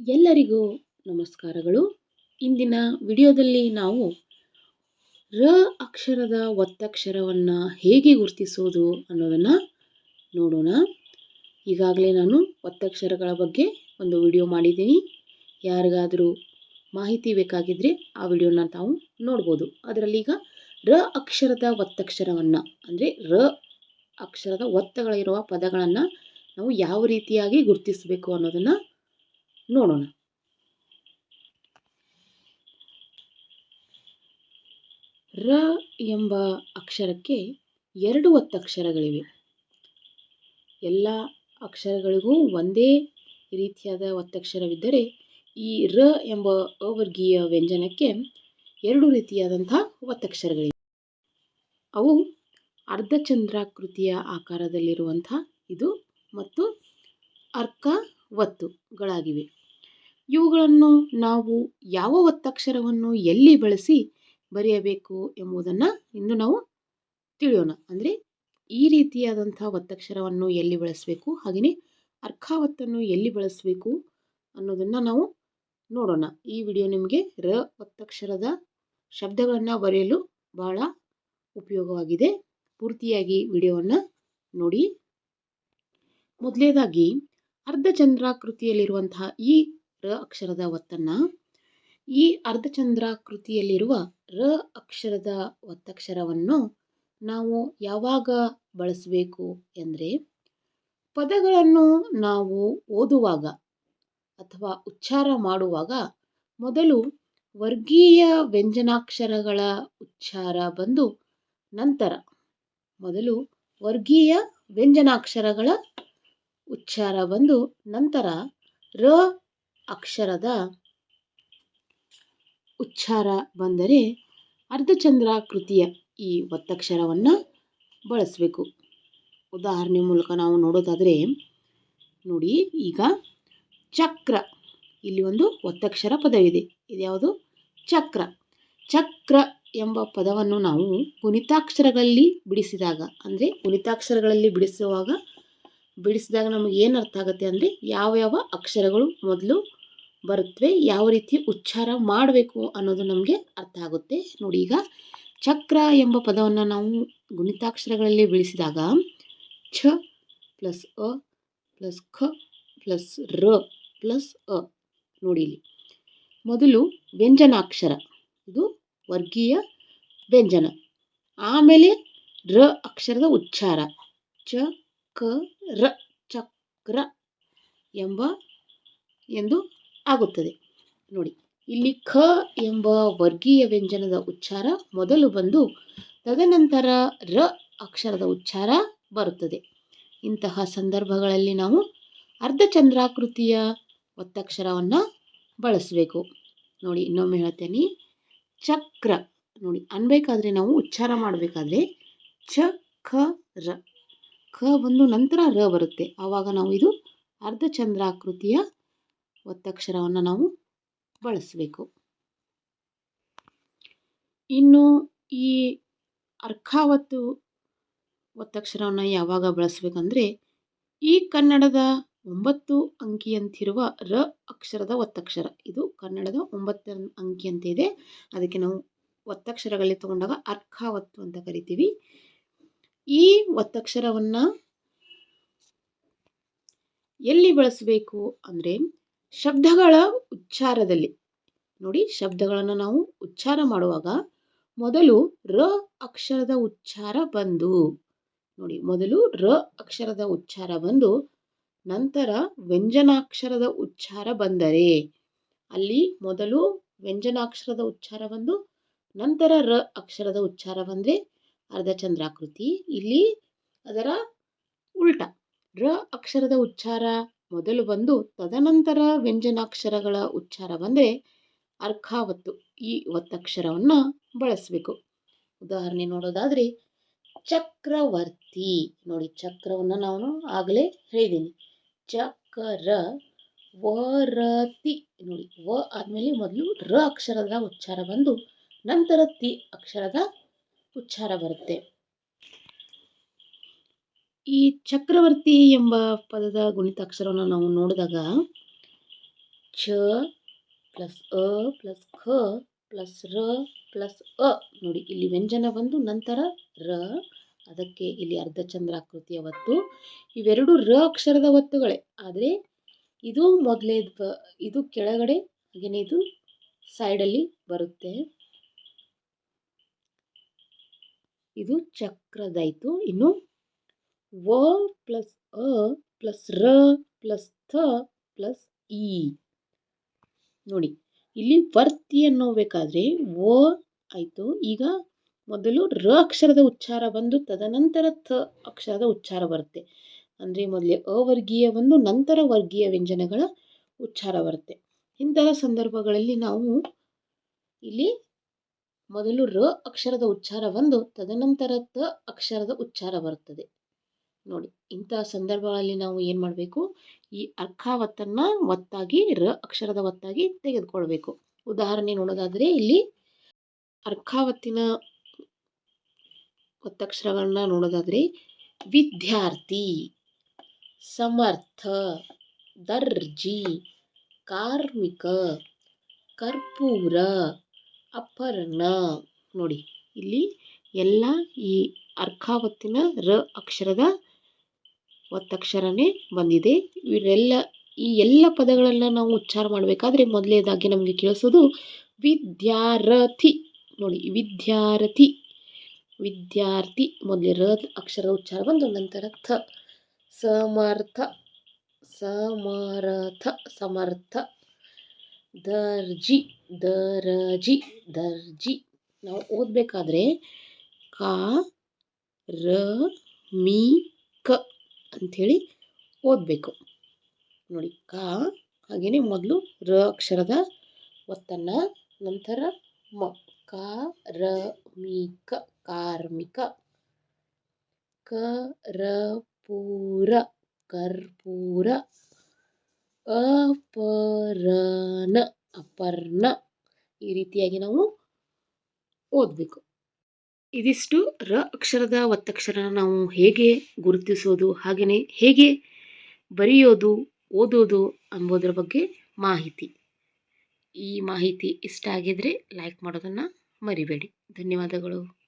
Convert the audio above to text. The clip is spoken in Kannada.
ಎಲ್ಲರಿಗೂ ನಮಸ್ಕಾರಗಳು. ಇಂದಿನ ವಿಡಿಯೋದಲ್ಲಿ ನಾವು ರ ಅಕ್ಷರದ ಒತ್ತಕ್ಷರವನ್ನು ಹೇಗೆ ಗುರುತಿಸೋದು ಅನ್ನೋದನ್ನು ನೋಡೋಣ. ಈಗಾಗಲೇ ನಾನು ಒತ್ತಕ್ಷರಗಳ ಬಗ್ಗೆ ಒಂದು ವಿಡಿಯೋ ಮಾಡಿದ್ದೀನಿ. ಯಾರಿಗಾದರೂ ಮಾಹಿತಿ ಬೇಕಾಗಿದ್ದರೆ ಆ ವಿಡಿಯೋನ ತಾವು ನೋಡ್ಬೋದು. ಅದರಲ್ಲಿ ಈಗ ರ ಅಕ್ಷರದ ಒತ್ತಕ್ಷರವನ್ನು, ಅಂದರೆ ರ ಅಕ್ಷರದ ಒತ್ತಗಳಿರುವ ಪದಗಳನ್ನು ನಾವು ಯಾವ ರೀತಿಯಾಗಿ ಗುರುತಿಸಬೇಕು ಅನ್ನೋದನ್ನು ನೋಡೋಣ. ರ ಎಂಬ ಅಕ್ಷರಕ್ಕೆ ಎರಡು ಒತ್ತಕ್ಷರಗಳಿವೆ. ಎಲ್ಲ ಅಕ್ಷರಗಳಿಗೂ ಒಂದೇ ರೀತಿಯಾದ ಒತ್ತಕ್ಷರವಿದ್ದರೆ ಈ ರ ಎಂಬ ಅವರ್ಗೀಯ ವ್ಯಂಜನಕ್ಕೆ ಎರಡು ರೀತಿಯಾದಂತಹ ಒತ್ತಕ್ಷರಗಳಿವೆ. ಅವು ಅರ್ಧಚಂದ್ರಾಕೃತಿಯ ಆಕಾರದಲ್ಲಿರುವಂಥ ಇದು ಮತ್ತು ಅರ್ಕ ಒತ್ತುಗಳಾಗಿವೆ ಇವುಗಳನ್ನು ನಾವು ಯಾವ ಒತ್ತಕ್ಷರವನ್ನು ಎಲ್ಲಿ ಬಳಸಿ ಬರೆಯಬೇಕು ಎಂಬುದನ್ನು ಇಂದು ನಾವು ತಿಳಿಯೋಣ. ಅಂದರೆ ಈ ರೀತಿಯಾದಂಥ ಒತ್ತಕ್ಷರವನ್ನು ಎಲ್ಲಿ ಬಳಸಬೇಕು, ಹಾಗೆಯೇ ಅರ್ಕಾವತ್ತನ್ನು ಎಲ್ಲಿ ಬಳಸಬೇಕು ಅನ್ನೋದನ್ನು ನಾವು ನೋಡೋಣ. ಈ ವಿಡಿಯೋ ನಿಮಗೆ ರ ಒತ್ತಕ್ಷರದ ಶಬ್ದಗಳನ್ನು ಬರೆಯಲು ಬಹಳ ಉಪಯೋಗವಾಗಿದೆ. ಪೂರ್ತಿಯಾಗಿ ವಿಡಿಯೋವನ್ನು ನೋಡಿ. ಮೊದಲೇದಾಗಿ ಅರ್ಧಚಂದ್ರಾಕೃತಿಯಲ್ಲಿರುವಂತಹ ಈ ರ ಅಕ್ಷರದ ಒತ್ತನ್ನು, ಈ ಅರ್ಧಚಂದ್ರಾಕೃತಿಯಲ್ಲಿರುವ ರ ಅಕ್ಷರದ ಒತ್ತಕ್ಷರವನ್ನು ನಾವು ಯಾವಾಗ ಬಳಸಬೇಕು ಎಂದರೆ ಪದಗಳನ್ನು ನಾವು ಓದುವಾಗ ಅಥವಾ ಉಚ್ಚಾರ ಮಾಡುವಾಗ ಮೊದಲು ವರ್ಗೀಯ ವ್ಯಂಜನಾಕ್ಷರಗಳ ಉಚ್ಚಾರ ಬಂದು ನಂತರ ಮೊದಲು ವರ್ಗೀಯ ವ್ಯಂಜನಾಕ್ಷರಗಳ ಉಚ್ಚಾರ ಬಂದು ನಂತರ ರ ಅಕ್ಷರದ ಉಚ್ಚಾರ ಬಂದರೆ ಅರ್ಧಚಂದ್ರಾಕೃತಿಯ ಈ ಒತ್ತಕ್ಷರವನ್ನು ಬಳಸಬೇಕು. ಉದಾಹರಣೆ ಮೂಲಕ ನಾವು ನೋಡೋದಾದರೆ ನೋಡಿ, ಈಗ ಚಕ್ರ. ಇಲ್ಲಿ ಒಂದು ಒತ್ತಕ್ಷರ ಪದವಿದೆ. ಇದ್ಯಾವುದು? ಚಕ್ರ. ಚಕ್ರ ಎಂಬ ಪದವನ್ನು ನಾವು ಗುಣಿತಾಕ್ಷರಗಳಲ್ಲಿ ಬಿಡಿಸಿದಾಗ, ಅಂದರೆ ಗುಣಿತಾಕ್ಷರಗಳಲ್ಲಿ ಬಿಡಿಸುವಾಗ ಬಿಡಿಸಿದಾಗ ನಮಗೆ ಏನು ಅರ್ಥ ಆಗುತ್ತೆ ಅಂದರೆ ಯಾವ ಯಾವ ಅಕ್ಷರಗಳು ಮೊದಲು ಬರುತ್ತವೆ ಯಾವ ರೀತಿ ಉಚ್ಚಾರ ಮಾಡಬೇಕು ಅನ್ನೋದು ನಮಗೆ ಅರ್ಥ ಆಗುತ್ತೆ. ನೋಡಿ ಈಗ ಚಕ್ರ ಎಂಬ ಪದವನ್ನು ನಾವು ಗುಣಿತಾಕ್ಷರಗಳಲ್ಲಿ ಬಿಡಿಸಿದಾಗ ಛ ಪ್ಲಸ್ ಅ ಪ್ಲಸ್ ಖ ಪ್ಲಸ್ ರ ಪ್ಲಸ್ ಅ. ನೋಡಿ ಇಲ್ಲಿ ಮೊದಲು ವ್ಯಂಜನಾಕ್ಷರ, ಇದು ವರ್ಗೀಯ ವ್ಯಂಜನ. ಆಮೇಲೆ ರ ಅಕ್ಷರದ ಉಚ್ಚಾರ, ಚ, ಕ ರ, ಚಕ್ರ ಎಂಬ, ಎಂದು ಆಗುತ್ತದೆ. ನೋಡಿ, ಇಲ್ಲಿ ಖ ಎಂಬ ವರ್ಗೀಯ ವ್ಯಂಜನದ ಉಚ್ಚಾರ ಮೊದಲು ಬಂದು ತದನಂತರ ರ ಅಕ್ಷರದ ಉಚ್ಚಾರ ಬರುತ್ತದೆ. ಇಂತಹ ಸಂದರ್ಭಗಳಲ್ಲಿ ನಾವು ಅರ್ಧಚಂದ್ರಾಕೃತಿಯ ಒತ್ತಕ್ಷರವನ್ನು ಬಳಸಬೇಕು. ನೋಡಿ, ಇನ್ನೊಮ್ಮೆ ಹೇಳ್ತೇನೆ. ಚಕ್ರ, ನೋಡಿ, ಅನ್ಬೇಕಾದ್ರೆ ನಾವು ಉಚ್ಚಾರ ಮಾಡಬೇಕಾದ್ರೆ ಚ ಖ ರ ಖ ಬಂದು ನಂತರ ರ ಬರುತ್ತೆ. ಆವಾಗ ನಾವು ಇದು ಅರ್ಧಚಂದ್ರಾಕೃತಿಯ ಒತ್ತಕ್ಷರವನ್ನು ನಾವು ಬಳಸಬೇಕು. ಇನ್ನು ಈ ಅರ್ಕಾವತ್ತು ಒತ್ತಕ್ಷರವನ್ನು ಯಾವಾಗ ಬಳಸಬೇಕಂದ್ರೆ ಈ ಕನ್ನಡದ ಒಂಬತ್ತು ಅಂಕಿಯಂತಿರುವ ರ ಅಕ್ಷರದ ಒತ್ತಕ್ಷರ. ಇದು ಕನ್ನಡದ ಒಂಬತ್ತ ಅಂಕಿಯಂತೆ ಇದೆ ಅದಕ್ಕೆ ನಾವು ಒತ್ತಕ್ಷರಗಳಲ್ಲಿ ತಗೊಂಡಾಗ ಅರ್ಕಾವತ್ತು ಅಂತ ಕರಿತೀವಿ. ಈ ಒತ್ತಕ್ಷರವನ್ನು ಎಲ್ಲಿ ಬಳಸಬೇಕು ಅಂದರೆ ಶಬ್ದಗಳ ಉಚ್ಚಾರದಲ್ಲಿ. ನೋಡಿ, ಶಬ್ದಗಳನ್ನು ನಾವು ಉಚ್ಚಾರ ಮಾಡುವಾಗ ಮೊದಲು ರ ಅಕ್ಷರದ ಉಚ್ಚಾರ ಬಂದು, ನೋಡಿ, ಮೊದಲು ರ ಅಕ್ಷರದ ಉಚ್ಚಾರ ಬಂದು, ನಂತರ ವ್ಯಂಜನಾಕ್ಷರದ ಉಚ್ಚಾರ ಬಂದರೆ, ಅಲ್ಲಿ ಮೊದಲು ವ್ಯಂಜನಾಕ್ಷರದ ಉಚ್ಚಾರ ಬಂದು, ನಂತರ ರ ಅಕ್ಷರದ ಉಚ್ಚಾರ ಬಂದರೆ ಅರ್ಧಚಂದ್ರಾಕೃತಿ. ಇಲ್ಲಿ ಅದರ ಉಲ್ಟ. ರ ಅಕ್ಷರದ ಉಚ್ಚಾರ. ಮೊದಲು ಬಂದು ತದನಂತರ ವ್ಯಂಜನಾಕ್ಷರಗಳ ಉಚ್ಚಾರ ಬಂದರೆ ಅರ್ಕಾವತ್ತು. ಈ ಒತ್ತಕ್ಷರವನ್ನು ಬಳಸಬೇಕು. ಉದಾಹರಣೆ ನೋಡೋದಾದರೆ ಚಕ್ರವರ್ತಿ. ನೋಡಿ, ಚಕ್ರವನ್ನು ನಾನು ಆಗಲೇ ಹೇಳಿದ್ದೀನಿ ಚಕ್ರ ವರತಿ ನೋಡಿ, ವ ಆದಮೇಲೆ ಮೊದಲು ರ ಅಕ್ಷರದ ಉಚ್ಚಾರ ಬಂದು ನಂತರ ತಿ ಅಕ್ಷರದ ಉಚ್ಚಾರ ಬರುತ್ತೆ. ಈ ಚಕ್ರವರ್ತಿ ಎಂಬ ಪದದ ಗುಣಿತಾಕ್ಷರವನ್ನು ನಾವು ನೋಡಿದಾಗ ಛ ಪ್ಲಸ್ ಅ ಪ್ಲಸ್ ಖ ಪ್ಲಸ್ ರ ಪ್ಲಸ್ ಅ ನೋಡಿ ಇಲ್ಲಿ ವ್ಯಂಜನ ಬಂದು ನಂತರ ರ, ಅದಕ್ಕೆ ಇಲ್ಲಿ ಅರ್ಧಚಂದ್ರಾಕೃತಿಯ ಒತ್ತು. ಇವೆರಡು ರ ಅಕ್ಷರದ ಒತ್ತುಗಳೇ, ಆದರೆ ಇದು ಮೊದಲೇ ಇದು ಕೆಳಗಡೆ ಹಾಗೆಯೇ ಇದು ಸೈಡಲ್ಲಿ ಬರುತ್ತೆ. ಇದು ಚಕ್ರದಾಯಿತು. ಇನ್ನು ವ ಪ್ಲಸ್ ಅ ಪ್ಲಸ್ ರ ಪ್ಲಸ್ ಥ ಪ್ಲಸ್ ಇ. ನೋಡಿ, ಇಲ್ಲಿ ವರ್ತಿ ಅನ್ನೋಬೇಕಾದ್ರೆ ವ ಆಯಿತು. ಈಗ ಮೊದಲು ರ ಅಕ್ಷರದ ಉಚ್ಚಾರ ಬಂದು ತದನಂತರ ಥ ಅಕ್ಷರದ ಉಚ್ಚಾರ ಬರುತ್ತೆ. ಅಂದರೆ ಮೊದಲೇ ಅವರ್ಗೀಯ ಬಂದು ನಂತರ ವರ್ಗೀಯ ವ್ಯಂಜನಗಳ ಉಚ್ಚಾರ ಬರುತ್ತೆ. ಇಂತಹ ಸಂದರ್ಭಗಳಲ್ಲಿ ನಾವು ಇಲ್ಲಿ ಮೊದಲು ರ ಅಕ್ಷರದ ಉಚ್ಚಾರ ಬಂದು ತದನಂತರ ತ ಅಕ್ಷರದ ಉಚ್ಚಾರ ಬರುತ್ತದೆ. ನೋಡಿ ಇಂತಹ ಸಂದರ್ಭಗಳಲ್ಲಿ ನಾವು ಏನು ಮಾಡಬೇಕು? ಈ ಅರ್ಕಾವತ್ತನ್ನು ಒತ್ತಾಗಿ, ರ ಅಕ್ಷರದ ಒತ್ತಾಗಿ ತೆಗೆದುಕೊಳ್ಬೇಕು. ಉದಾಹರಣೆ ನೋಡೋದಾದರೆ ಇಲ್ಲಿ ಅರ್ಕಾವತ್ತಿನ ಒತ್ತಕ್ಷರಗಳನ್ನ ನೋಡೋದಾದರೆ ವಿದ್ಯಾರ್ಥಿ, ಸಮರ್ಥ, ದರ್ಜಿ, ಕಾರ್ಮಿಕ, ಕರ್ಪೂರ ಅಪರ್ಣ ನೋಡಿ, ಇಲ್ಲಿ ಎಲ್ಲ ಈ ಅರ್ಕಾವತ್ತಿನ ರ ಅಕ್ಷರದ ಒತ್ತಕ್ಷರನೇ ಬಂದಿದೆ. ಇವರೆಲ್ಲ ಈ ಎಲ್ಲ ಪದಗಳನ್ನು ನಾವು ಉಚ್ಚಾರ ಮಾಡಬೇಕಾದ್ರೆ ಮೊದಲನೇದಾಗಿ ನಮಗೆ ಕೇಳಿಸೋದು ವಿದ್ಯಾರಥಿ. ನೋಡಿ, ವಿದ್ಯಾರಥಿ. ವಿದ್ಯಾರ್ಥಿ, ಮೊದಲೇ ರ ಅಕ್ಷರ ಉಚ್ಚಾರ ಬಂದು ನಂತರ ಥ. ಸಮರ್ಥ. ಸಮರಥ, ಸಮರ್ಥ. ದರ್ಜಿ, ದರಜಿ, ದರ್ಜಿ. ನಾವು ಓದಬೇಕಾದ್ರೆ ಕ, ರ, ಮಿ, ಕ ಅಂಥೇಳಿ ಓದಬೇಕು. ನೋಡಿ, ಕ ಹಾಗೆಯೇ ಮೊದಲು ರ ಅಕ್ಷರದ ಒತ್ತನ್ನು, ನಂತರ ಮ. ಕ, ರ, ಮಿ, ಕ, ಕಾರ್ಮಿಕ. ಕ, ರ ಪೂರ ಕರ್ಪೂರ. ಅಪರನ, ಅಪರ್ಣ ಈ ರೀತಿಯಾಗಿ ನಾವು ಓದಬೇಕು. ಇದಿಷ್ಟು ರ ಅಕ್ಷರದ ಒತ್ತಕ್ಷರನ ನಾವು ಹೇಗೆ ಗುರುತಿಸೋದು ಹಾಗೆಯೇ ಹೇಗೆ ಬರೆಯೋದು, ಓದೋದು ಅಂಬೋದರ ಬಗ್ಗೆ ಮಾಹಿತಿ. ಈ ಮಾಹಿತಿ ಇಷ್ಟ ಆಗಿದ್ದರೆ ಲೈಕ್ ಮಾಡೋದನ್ನು ಮರಿಬೇಡಿ. ಧನ್ಯವಾದಗಳು.